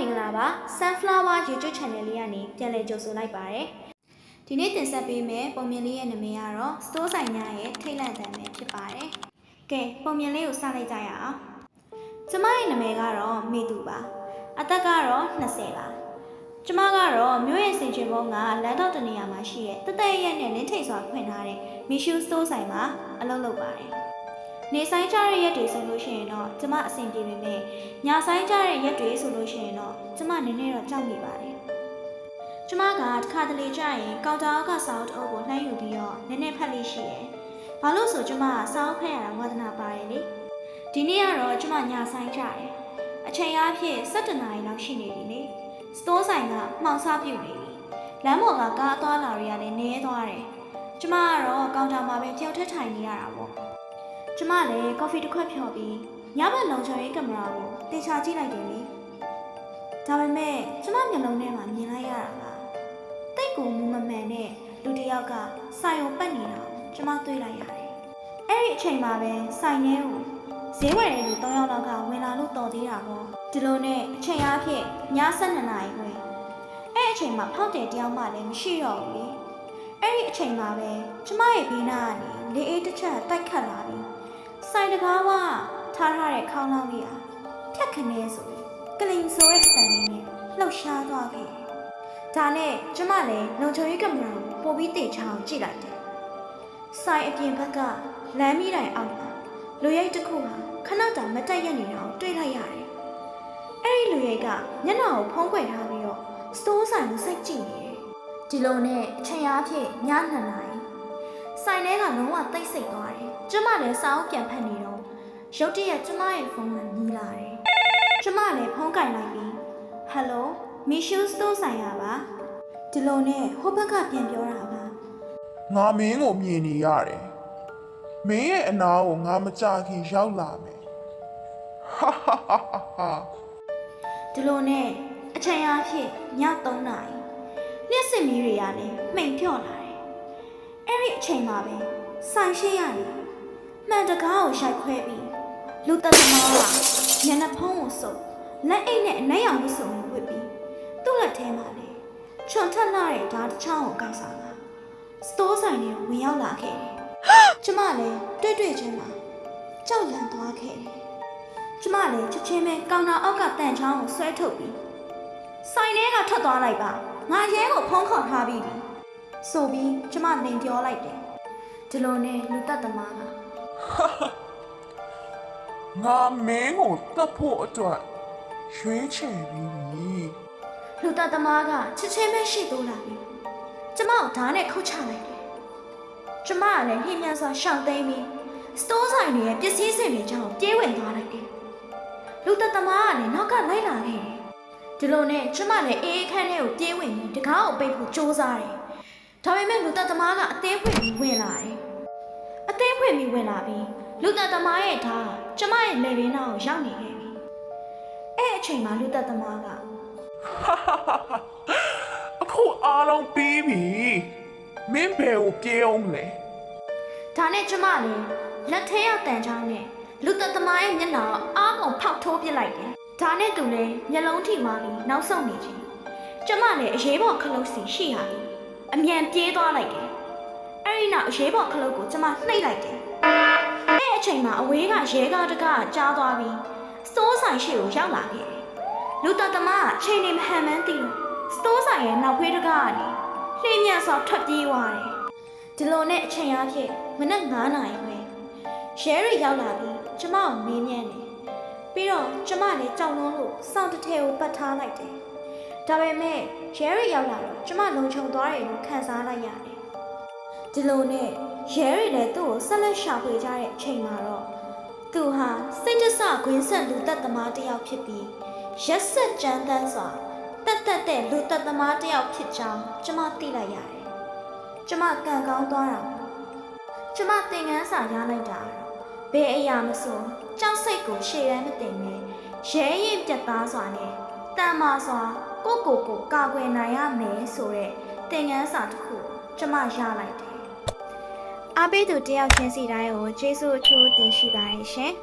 မင်္ဂလာပါ Sunflower YouTube Channel လေးကနေပြန်လည်ကြိုဆိုလိုက်ပါရစေ။ဒီနေ့တင်ဆက်ပေးမယ့်ပုံမြင်လေးရဲ့နာမည်ကတော့ Store ဆိုင်များရဲ့ထိတ်လန့်တံပဲဖြစ်ပါတယ်။ကဲပုံမြင်လေးကိုစလိုက်ကြရအောင်။ကျမရဲ့နာမည်ကတော့မေသူပါ။အသက်ကတော့20ပါ။ကျမကတော့မြို့ရဲ့စင်ချင်ဘုံကလမ်းတော့တနေရာမှာရှိတဲ့တသက်ရက်နဲ့လင်းထိတ်စွာဖွင့်ထားတဲ့ Mishu Store ဆိုင်မှာအလုပ်လုပ်ပါတယ်။ နေဆိုင်ကြတဲ့ရက်တွေဆိုလို့ရှိရင်တော့ကျမအဆင်ပြေပေမဲ့ညဆိုင်ကြတဲ့ရက်တွေဆိုလို့ရှိရင်တော့ကျမနည်းနည်းတော့ကြောက်မိပါတယ်။ကျမကတစ်ခါတလေကြာရင်ကောင်တာအောက်ကစာအုပ်တစ်အုပ်ကိုနှိုင်းယူပြီးတော့နည်းနည်းဖတ်လို့ရှိရယ်။ဘာလို့ဆိုကျမကစာအုပ်ဖတ်ရတာဝါသနာပါတယ်လေ။ဒီနေ့ကတော့ကျမညဆိုင်ကြတယ်။အချိန်အားဖြင့်7နာရီလောက်ရှိနေပြီလေ။ store ဆိုင်ကမှောင်စားပြုတ်နေပြီ။လမ်းပေါ်ကကားအသွားလာတွေကလည်းနည်းသွားတယ်။ကျမကတော့ကောင်တာမှာပဲကြောက်ထက်ထိုင်နေရတာပေါ့။ ကျမလည်းကော်ဖီတစ်ခွက်ဖြော်ပြီးညဘက်လုံချော်ရေးကင်မရာကိုတင်ချကြည့်လိုက်တယ်လေဒါပေမဲ့ကျမမျက်လုံးထဲမှာမြင်လိုက်ရတာကတိတ်ကိုမူမမှန်တဲ့လူတစ်ယောက်ကဆိုင်ကိုပတ်နေတာကိုကျမတွေ့လိုက်ရတယ်အဲ့ဒီအချိန်မှာပဲဆိုင်ထဲကိုဈေးဝယ်တဲ့လူ၃ယောက်လောက်ကဝင်လာလို့တော်သေးတာပေါ့ဒီလိုနဲ့အချိန်အားဖြင့်ည7နာရီခွဲအဲ့အချိန်မှာဖောက်တယ်တယောက်မှလည်းမရှိတော့ဘူးလေအဲ့ဒီအချိန်မှာပဲကျမရဲ့ဘေးနားကနေလေအေးတစ်ချက်တိုက်ခတ်လာပြီးဆိုင် တကားကထားထားတဲ့ခေါင်းလောင်းလေးဟာဖြတ်ခနဲဆိုပြီးကလင်ဆိုတဲ့အတန်လေးနဲ့လှုပ်ရှားသွားခဲ့တယ်။ဒါနဲ့ကျမလည်းလုံချုံရေးကင်မရာကိုပို့ပြီးတေချာအောင်ကြည့်လိုက်တယ်။ဆိုင်အပြင်ဘက်ကလမ်းမီးတိုင်အောက်မှာလူရိပ်တစ်ခုဟာခဏတာမတက်ရက်နေတာကိုတွေ့လိုက်ရတယ်။အဲ့ဒီလူရိပ်ကမျက်နှာကိုဖုံးကွယ်ထားပြီးတော့စတိုးဆိုင်ကိုစိတ်ကြည့်နေတယ်။ဒီလိုနဲ့အချိန်အားဖြင့်ည2နာရီ ဆိုင်ထဲကလုံးဝတိတ်ဆိတ်သွားတယ်။ကျမလည်းစာအုပ်ပြန်ဖတ်နေတော့ရုတ်တရက်ကျမရဲ့ဖုန်းကမြည်လာတယ်။ကျမလည်းဖုန်းကင်လိုက်ပြီး Hello Mishu Store ဆိုင်ရပါ။ဒီလိုနဲ့ဟိုဘက်ကပြန်ပြောတာပါငါမင်းကိုမြင်နေရတယ်မင်းရဲ့အနာကိုငါမကြခင်ရောက်လာမယ်ဟာဟာဟာဟာဟာ။ဒီလိုနဲ့အချိန်အားဖြင့်ည3နာရီလျှက်စစ်မီးတွေကလည်းမှိန်ဖြော့လာတယ်။အဲ့ ဒီအချိန်မှာပဲဆိုင်ရှိရနေမှန်တကားကိုရိုက်ခွဲပြီးလူသက်သမားကမျက်နှာဖုံးကိုစုပ်လက်အိတ်နဲ့အနက်ရောင်ဝတ်စုံကိုဝတ်ပြီးသူ့လက်ထဲမှာလေချွန်ထက်လာတဲ့ဓာတ်တစ်ချောင်းကိုကိုက်စားလာစတိုးဆိုင်နဲ့ဝင်ရောက်လာခဲ့တယ်။ကျမလည်းတွေ့တွေ့ချင်းမှာကြောက်လန့်သွားခဲ့တယ်။ကျမလည်းချက်ချင်းပဲကောင်တာအောက်ကတန်ချောင်းကိုဆွဲထုတ်ပြီးဆိုင်ထဲကထွက်သွားလိုက်ပါငါရဲကိုဖုံးခေါ်ထားပြီးပြီ ဆိုပြီးကျမလိန်ပြောလိုက်တယ်ဒီလိုနဲ့လူသက်သမားကငါမင်းကိုတတ်ဖို့အတွက်ရွေးချယ်ပြီးပြီလူသက်သမားကချက်ချင်းပဲရှိတိုးလာပြီကျမကိုဓာတ်နဲ့ခုတ်ချလိုက်တယ်ကျမကလည်းနှင်းမြန်စွာရှောင်သိမ်းပြီးစတိုးဆိုင်တွေရဲ့ပစ္စည်းစင်တွေကြောင့်ပြေးဝင်သွားလိုက်တယ်လူသက်သမားကလည်းနောက်ကလိုက်လာခဲ့တယ်ဒီလိုနဲ့ကျမလည်းအေးအေးခန်းထဲကိုပြေးဝင်ပြီးတကားကိုပိတ်ဖို့ကြိုးစားတယ် ဒါပေမဲ့လူသက်သမားကအသေးဖွင့်ပြီးဝင်လာတယ်အသေးဖွင့်ပြီးဝင်လာပြီးလူသက်သမားရဲ့ဓာတ်ကကျမရဲ့လေဘင်းနာကိုရောက်နေခဲ့ပြီအဲ့အချိန်မှာလူသက်သမားကအခုအားလုံးပြီးပြီမင်းဘယ်ကိုပြေးအောင်လဲဒါနဲ့ကျမလည်းလက်ထဲရောက်တန်ချောင်းနဲ့လူသက်သမားရဲ့မျက်နှာကိုအားကုန်ဖောက်ထိုးပစ်လိုက်တယ်ဒါနဲ့သူလည်းမျက်လုံးထိမှပြီးနောက်ဆုံးနေချင်းကျမလည်းအရေးပေါ်ခလုတ်စီရှိရပြီ အမြန်ပြေးသွားလိုက်တယ်အဲ့ဒီနောက်အရေးပေါ်ခလုတ်ကိုကျမနှိပ်လိုက်တယ်အဲ့အချိန်မှာအဝေးကရဲကားတကားကြားသွားပြီးစတိုးဆိုင်ရှိကိုရောက်လာခဲ့တယ်လူတသမားကချိန်နေမဟန်မှန်းသိလို့စတိုးဆိုင်ရဲ့နောက်ဖေးတကားကနေလှည့်မြန်စွာထွက်ပြေးသွားတယ်။ဒီလိုနဲ့အချိန်အားဖြင့်မနက်9နာရီပဲရဲတွေရောက်လာပြီးကျမကိုမေးမြန်းတယ်။ပြီးတော့ကျမလည်းကြောက်လွန်းလို့စောင့်တစ်ထည်ကိုပတ်ထားလိုက်တယ်။ ဒါပေမဲ့ရဲတွေရောက်လာတော့ကျမလုံခြုံသွားတယ်လို့ခံစားလိုက်ရတယ်။ဒီလိုနဲ့ရဲတွေလည်းသူ့ကိုဆက်လက်ရှာဖွေကြတဲ့အချိန်မှာတော့သူဟာစိတ်တဆခွင်းဆက်လူသက်သမားတစ်ယောက်ဖြစ်ပြီးရက်ဆက်ကြမ်းတမ်းစွာတက်တက်တဲ့လူသက်သမားတစ်ယောက်ဖြစ်ကြောင်းကျမသိလိုက်ရတယ်။ကျမကံကောင်းသွားတာပေါ့။ကျမသင်ခန်းစာရလိုက်တာကတော့ဘယ်အရာမဆိုကြောက်စိတ်ကိုရှေ့တန်းမတင်ပဲရဲရင်ပြတ်သားစွာနဲ့တန်မာစွာ ကိုယ့်ကိုယ်ကိုကာကွယ်နိုင်ရမယ်ဆိုတဲ့သင်ခန်းစာတစ်ခုကိုကျမရလိုက်တယ်။အားပေးသူတယောက်ချင်းစီတိုင်းကိုကျေးဇူးအထူးတင်ရှိပါတယ်ရှင်။